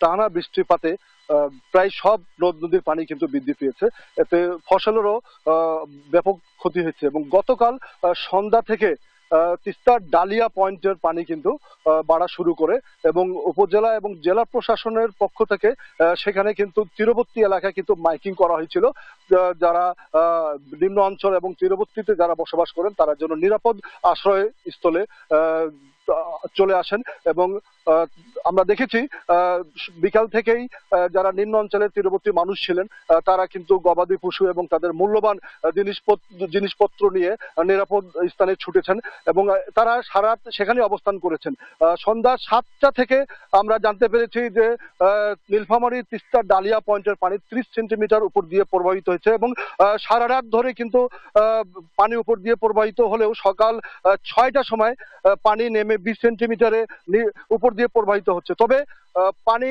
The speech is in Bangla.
টানা বৃষ্টিপাতে প্রায় সব নদ নদীর পানি কিন্তু বৃদ্ধি পেয়েছে। এতে ফসলেরও ব্যাপক ক্ষতি হয়েছে এবং গতকাল সন্ধ্যা থেকে তিস্তার ডালিয়া পয়েন্টের পানি কিন্তু বাড়া শুরু করে এবং উপজেলা এবং জেলা প্রশাসনের পক্ষ থেকে সেখানে কিন্তু তীরবর্তী এলাকায় কিন্তু মাইকিং করা হয়েছিল যারা নিম্ন অঞ্চল এবং তীরবর্তীতে যারা বসবাস করেন, তারা যেন নিরাপদ আশ্রয় স্থলে চলে আসেন এবং আমরা দেখেছি বিকাল থেকেই যারা নিম্ন অঞ্চলের তীরবর্তী মানুষ ছিলেন তারা কিন্তু গবাদি পশু এবং তাদের মূল্যবান জিনিসপত্র নিয়ে নিরাপদ স্থানে ছুটেছেন এবং তারা সারা সেখানে অবস্থান করেছেন। সন্ধ্যা সাতটা থেকে আমরা জানতে পেরেছি যে নীলফামারী তিস্তা ডালিয়া পয়েন্টের পানি ত্রিশ সেন্টিমিটার উপর দিয়ে প্রবাহিত হয়েছে এবং সারা রাত ধরে কিন্তু পানি উপর দিয়ে প্রবাহিত হলেও সকাল আহ, ছয়টার সময় পানি নেমে বিশ সেন্টিমিটারে উপর দিয়ে প্রবাহিত হচ্ছে। তবে পানি